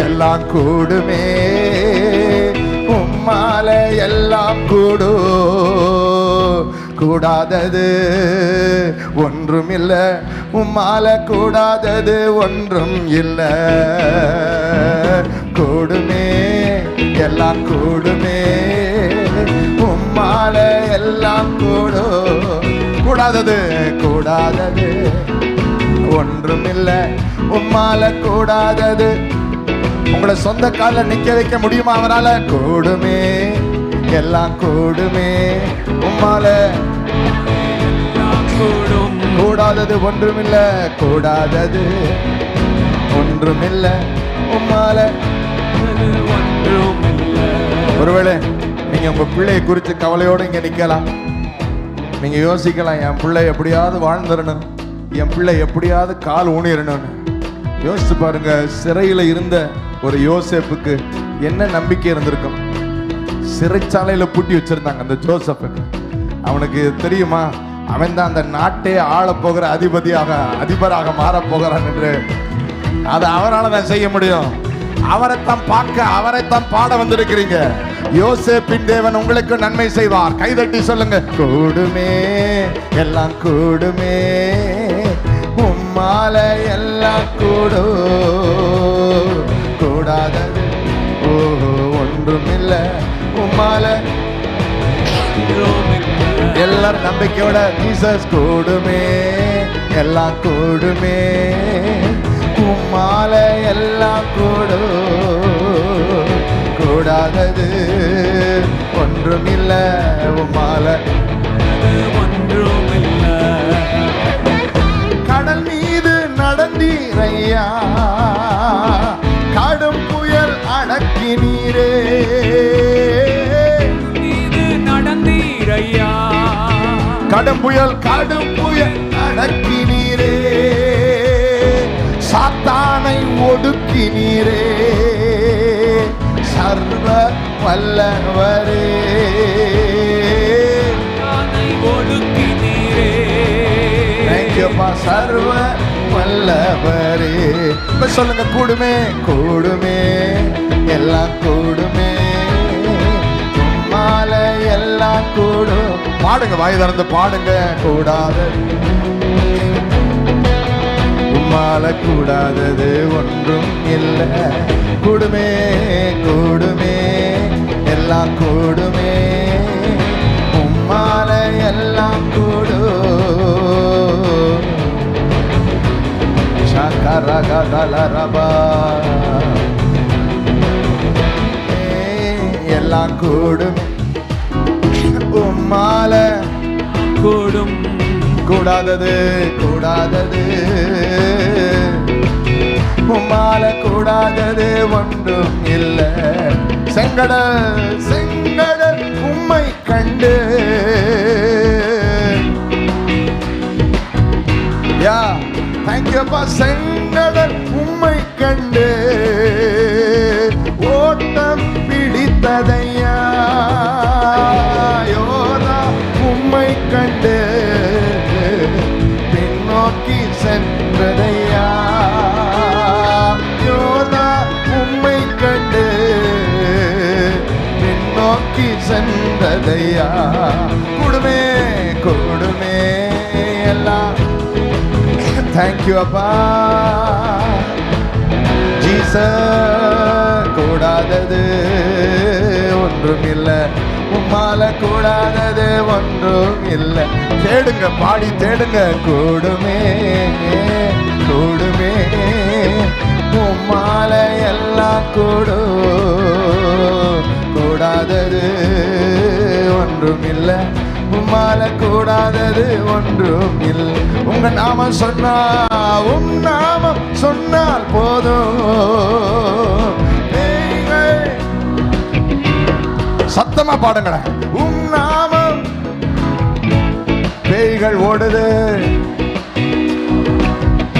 எல்லாம் கூடுமே. உம்மால எல்லாம் கூடு. கூடாதது ஒன்றும் இல்ல உம்மால கூடாதது ஒன்றும் இல்ல. கூடுமே எல்லாம் கூடுமே. உம்மால எல்லாம் கூடு. கூடாதது கூடாதது ஒன்றுமில்ல. உம்மால கூடாதது உங்களை சொந்த காலில் நிக்க வைக்க முடியுமா அவனால? கூடுமே எல்லாம் கூடுமே. உம்மால கூடும் கூடாதது ஒன்றுமில்ல கூடாதது ஒன்றுமில்ல. உம்மால ஒருவேளை நீங்க உங்க பிள்ளையை குறித்து கவலையோடு இங்க நிக்கலாம். நீங்க யோசிக்கலாம் என் பிள்ளை எப்படியாவது வாழ்ந்துடணும். என் பிள்ளை எப்படியாவது கால் ஊனிடணும்னு. யோசிச்சு பாருங்க சிறையில் இருந்த ஒரு யோசேப்புக்கு என்ன நம்பிக்கை இருந்திருக்கும்? சிறைச்சாலையில் பூட்டி வச்சிருந்தாங்க அந்த ஜோசப்புக்கு அவனுக்கு தெரியுமா? அவன் தான் அந்த நாட்டே ஆள போகிற அதிபதியாக அதிபராக மாற போகிறான் என்று. அதை அவரால் தான் செய்ய முடியும். அவரைத்தான் பார்க்க அவரைத்தான் பாட வந்திருக்கிறீங்க. யோசேப்பின் தேவன் உங்களுக்கு நன்மை செய்வார். கைதட்டி சொல்லுங்க. கூடுமே எல்லாம் கூடுமே. உம்மால எல்லாம் கூடு. கூடாதது ஓஹோ ஒன்றுமில்ல. உம்மால எல்லாரும் நம்பிக்கையோட ஜீசஸ் கூடுமே. எல்லாம் கூடுமே. உம்மால எல்லாம் கூடு. கூடாதது. ஒன்றுமில்ல. உம்மால ஒன்றும் நடந்தீரையா கடும் புயல் அடக்கினீரே இது நடந்தீரையா கடும் புயல் கடும் புயல் அடக்கினீரே சாத்தானை ஒடுக்கினீரே சர்வ வல்லவரே. ஒடுக்கினீரே தேங்க்யூப்பா சர்வ நல்லவரே இப்ப சொல்லுங்க கூடுமே கூடுமே எல்லாம் கூடுமே. மால எல்லாம் கூடும். பாடுங்க வாய் திறந்து பாடுங்க கூடாது. உம்மால கூடாதது ஒன்றும் இல்லை. கூடுமே சக்கரகதலரபா எல்லாம் கூடும். உம்மால கூடும். கூடாதது கூடாதது. உம்மால கூடாதது ஒன்றும் இல்ல. செங்கடல் செங்கடல் உம்மை கண்டு. யா தேங்க்யூப்பா செங்கடல் பின்னோக்கி சென்றதையா யோதா உம்மை கண்டு பின்னோக்கி சென்றதையா? கூடுமே கூடுமே எல்லாம். தேங்க்யூ அப்பா. ஜீச நம்மால கூடாதது ஒன்றும் இல்லை. தேடுங்க பாடி தேடுங்க. கூடுமே கூடுமே. உம்மால எல்லாம் கூடு கூடாதது ஒன்றும் இல்லை. உம்மால கூடாதது ஒன்றும் இல்லை. உங்க நாமம் சொன்னா உன் நாமம் சொன்னால் போதும். சத்தமா பாடுங்களேன் உம் நாமம். பேய்கள் ஓடுது.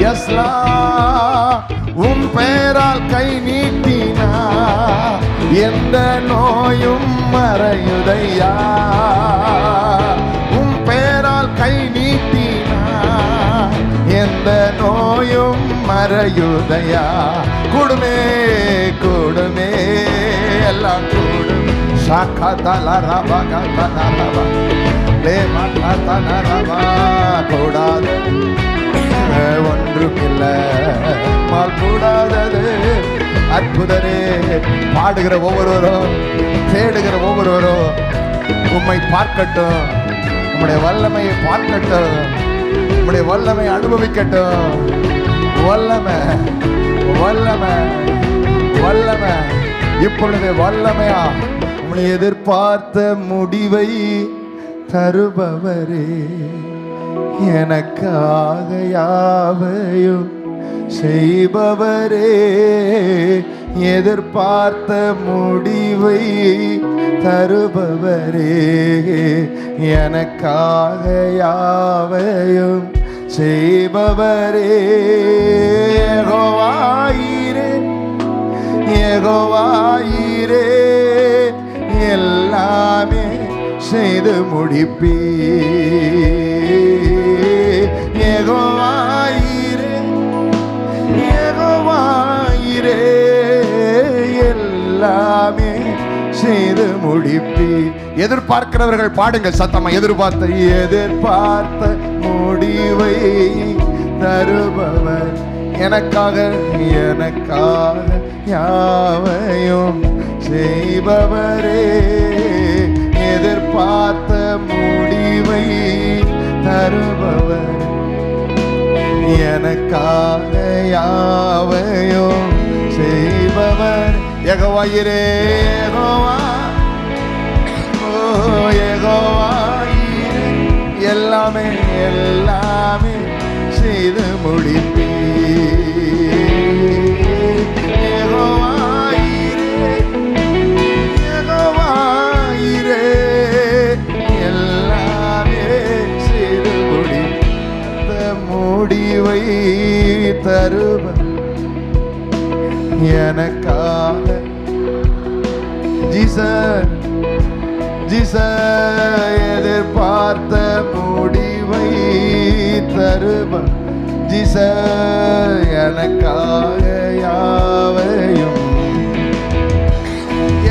எஸ்லா உன் பெயரால் கை நீட்டினா எந்த நோயும் மறையுதையா? உன் பெயரால் கை நீட்டினா எந்த நோயும் மறையுதையா? கூடுமே கூடுமே எல்லாம் கூடும் ஷாக்கா தலா கூடாது ஒன்றுமில்ல கூடாதது அற்புதரே பாடுகிற ஒவ்வொருவரும் தேடுகிற ஒவ்வொருவரும் உண்மை பார்க்கட்டும் உம்முடைய வல்லமையை பார்க்கட்டும் உம்முடைய வல்லமை அனுபவிக்கட்டும் வல்லமை வல்லமை வல்லமை இப்பொழுது வல்லமையா எதிர்பார்த்த முடிவை தருபவரே. எனக்காக யாவையும் செய்பவரே. எதிர்பார்த்த முடிவை தருபவரே. எனக்காக யாவையும் செய்பவரே. ஏகோவாயிரே ஏகோவாயிரே. செய்து முடிப்பீ யெகோவாயிரே யெகோவாயிரே எல்லாமே செய்து முடிப்பி எதிர்பார்க்கிறவர்கள் பாடுங்கள் சத்தமா எதிர்பார்த்த எதிர்பார்த்த முடிவை தருபவர். எனக்காக எனக்காக யாவையும் செய்பவரே. எதிர்பார்த்த முடிவை தருபவர். எனக்காக யாவையும் செய்பவர். எகவாயிரே எகோவா ஓ எகோவாயிரே எல்லாமே எல்லாமே செய்து முடிப்பேன் எதிர்பார்த்த முடிவை தருவ ஜிச எனக்காக யாவையும்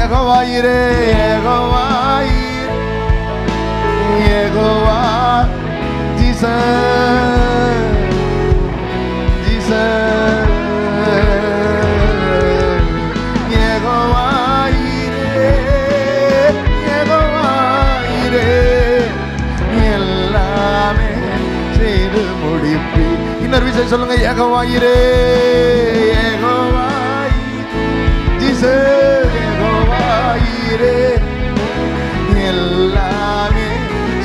எகவாயிரே எகவாயிரே எகவா ஜீசஸ் இன்னொரு சொல்லுங்க ஏகவாயிரே யெகோவாயிரே ஜீசஸ் யெகோவாயிரே எல்லாமே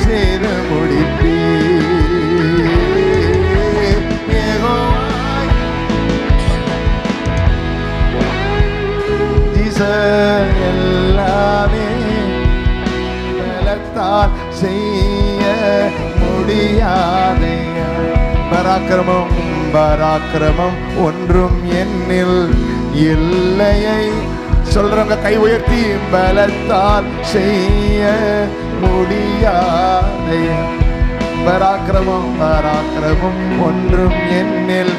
செய்து முடிப்பீ யெகோவாய் ஜீச எல்லாமே பலத்தால் செய்ய முடியாதையா பராக்கிரமம் பராக்கிரமம் ஒன்றும் என்னில் இல்லையை. சொல்றவங்க கை உயர்த்தி பலத்தால் செய்ய முடியாதையா பராக்கிரமம் பராக்கிரமம் ஒன்றும் என்னில்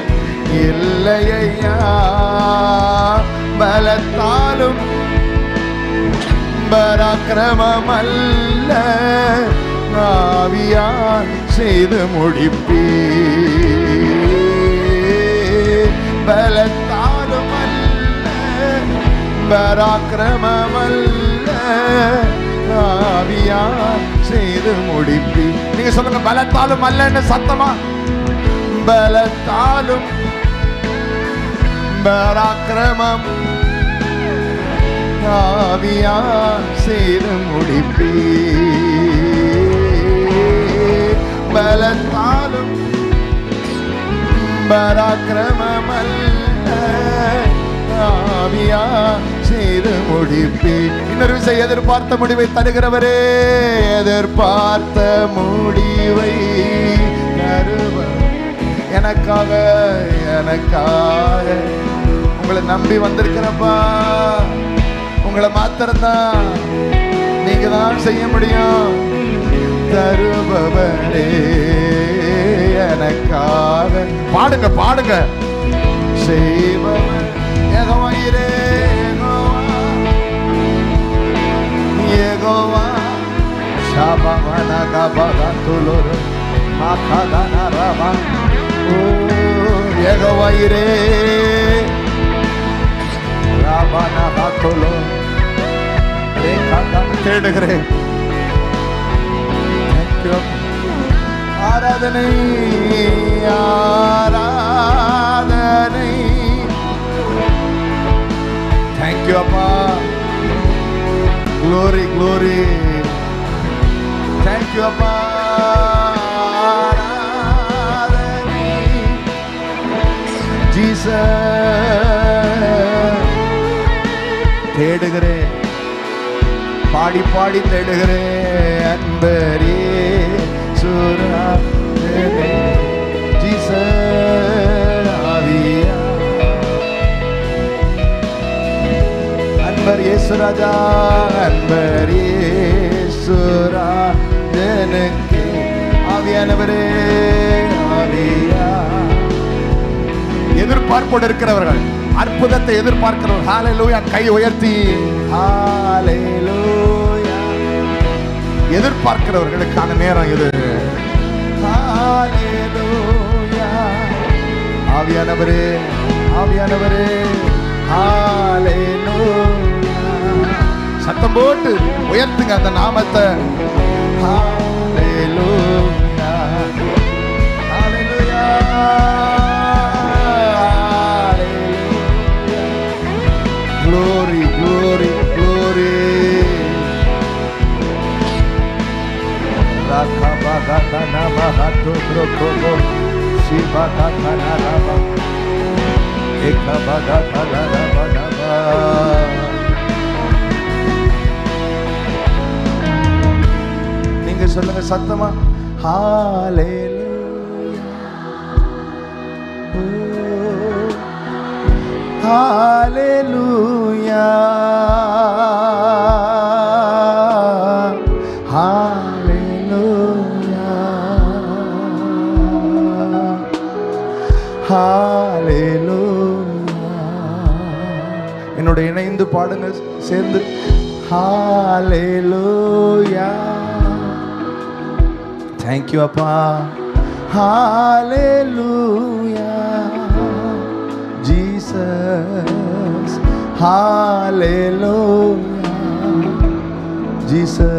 இல்லையா பலத்தாலும் பராக்கிரமம் அல்ல ஆவியால் செய்து முடிப்பீ பலத்தாலும் அல்ல பராக்கிரமம் செய்து முடிப்பி. நீங்க சொல்லுங்க பலத்தாலும் அல்லன்னு சத்தமா? பலத்தாலும் பராக்கிரமம் ஆவியா செய்து முடிப்பி. பலத்தாலும் பராக்கிரமம் ஆவியா செய்து முடிப்பி இன்னொரு விஷயம் எதிர்பார்த்த முடிவை தருகிறவரே எதிர்பார்த்த முடிவை எனக்காக எனக்காக. உங்களை நம்பி வந்திருக்கிறப்பா உங்களை மாத்திரம்தான் நீங்க தான் செய்ய முடியும். தருபவரே எனக்காக பாடுங்க பாடுங்க செய்பவர் யெகோவாயிரே, யெகோவா. யெகோவா. ஷபவனகபகதுலுரு, மகதனரவ. ஓ, யெகோவாயிரே. ரபனகதுலு, ரேகதன தேடுகிறேன் ஆராதனை ஆராதனை. தேங்க்யூ அப்பா. க்ளோரி க்ளோரி தேங்க்யூ அப்பா. ஆராதனை. ஜீசஸ் தேடுகிறேன் பாடி பாடி தேடுகிறேன் அன்பரே. அன்பர் இயேசுராஜா அன்பர் இயேசுரா எனக்கு ஆவியானவரே ஆவியா எதிர்பார்ப்போடு இருக்கிறவர்கள். அற்புதத்தை எதிர்பார்க்கிறவர்கள். ஹalleluya கை உயர்த்தி. ஹalleluya எதிர்பார்க்கிறவர்களுக்கான நேரம் இது. ஆவியானவரே ஆவியானவரே சத்தம் போட்டு உயர்த்துங்க அந்த நாமத்தை Glory, glory, glory. Rakabagakana. Rabato Brokobo, Shivagatana Rama, Ekabhagatana Rama Rama. நீங்க சொல்லுங்க சத்தமா ஹாலே Oh. Hallelujah. என்னோட இணைந்து பாடுங்க சேர்ந்து ஹalleluya Thank you அப்பா ஹalleluya Jesus hallelujah Jesus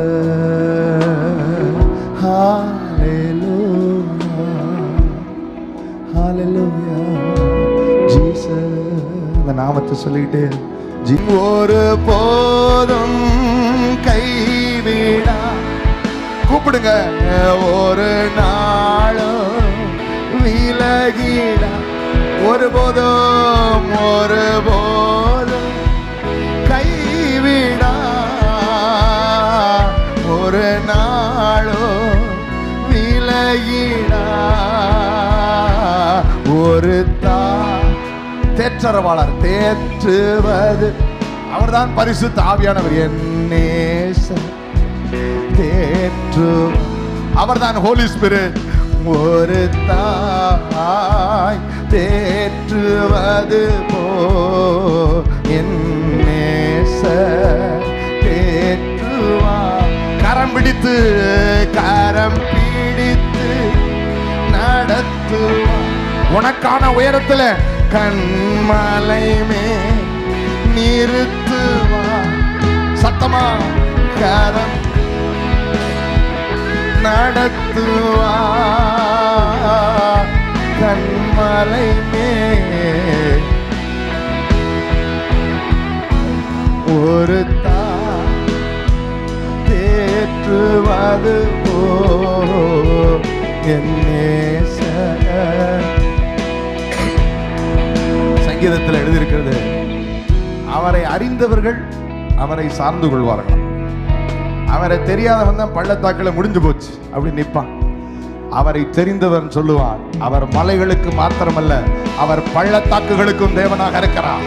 hallelujah அந்த நாமத்தை சொல்லிக்கிட்டே ஜி ஒரு போதும் கைவிடா கூப்பிடுங்க. ஒரு நாளும் விலகிடா. ஒரு போதும் கைவிடா ஒரு நாளும் விலகிடா. ஒரு தா தேற்றரவாளர் தேற்றுவது. அவர்தான் பரிசு தாவியானவர் என் தேற்று. அவர்தான் ஹோலி ஸ்பிரிட் ஒரு தாய் தேற்றுவது போ என் தேற்றுவா. கரம் பிடித்து கரம் பிடித்து நடத்து. உனக்கான உயரத்துல கண்மலைமே நிறுத்துவா சத்தமா கரம் நடத்துவா கண்மலைமே ஒரு தா தேற்றுவது போ என்னே நேசர். சங்கீதத்தில் எழுதியிருக்கிறது அவரை அறிந்தவர்கள் அவரை சார்ந்து கொள்வார்கள் அவரை தெரியாதவன் தான் பள்ளத்தாக்கில் முடிஞ்சு போச்சு அப்படி நிற்பான். அவரை தெரிந்தவன் சொல்லுவான் அவர் மலைகளுக்கு மாத்திரமல்ல அவர் பள்ளத்தாக்குகளுக்கும் தேவனாக இருக்கிறார்.